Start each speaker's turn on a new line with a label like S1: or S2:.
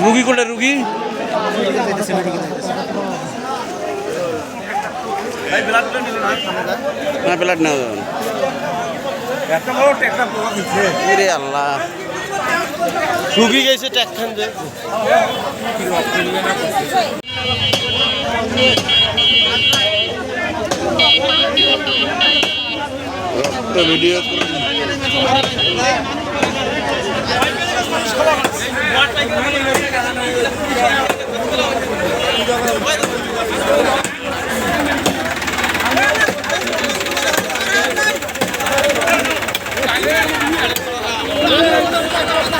S1: রুগী কোনটা রুগী? না? ব্লাড না। রে আল্লাহ।
S2: রুগী গেছে ট্যাক খান যে
S1: রক্ত ভিডিও 자, 자, 자.